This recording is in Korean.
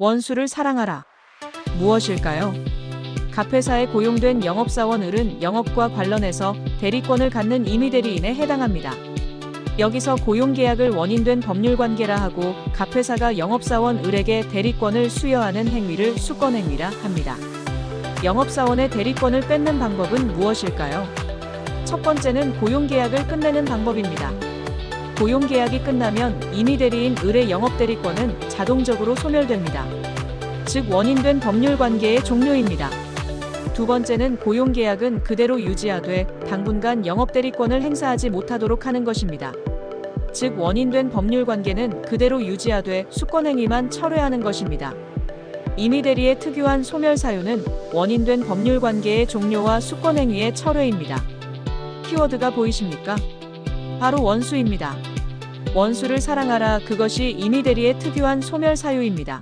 원수를 사랑하라. 무엇일까요? 갑회사에 고용된 영업사원 을은 영업과 관련해서 대리권을 갖는 임의대리인에 해당합니다. 여기서 고용계약을 원인된 법률관계라 하고 갑회사가 영업사원 을에게 대리권을 수여하는 행위를 수권행위라 합니다. 영업사원의 대리권을 뺏는 방법은 무엇일까요? 첫 번째는 고용계약을 끝내는 방법입니다. 고용 계약이 끝나면 임의 대리인 을의 영업 대리권은 자동적으로 소멸됩니다. 즉 원인된 법률 관계의 종료입니다. 두 번째는 고용 계약은 그대로 유지하되 당분간 영업 대리권을 행사하지 못하도록 하는 것입니다. 즉 원인된 법률 관계는 그대로 유지하되 수권 행위만 철회하는 것입니다. 임의 대리의 특유한 소멸 사유는 원인된 법률 관계의 종료와 수권 행위의 철회입니다. 키워드가 보이십니까? 바로 원수입니다. 원수를 사랑하라 그것이 임의대리의 특유한 소멸 사유입니다.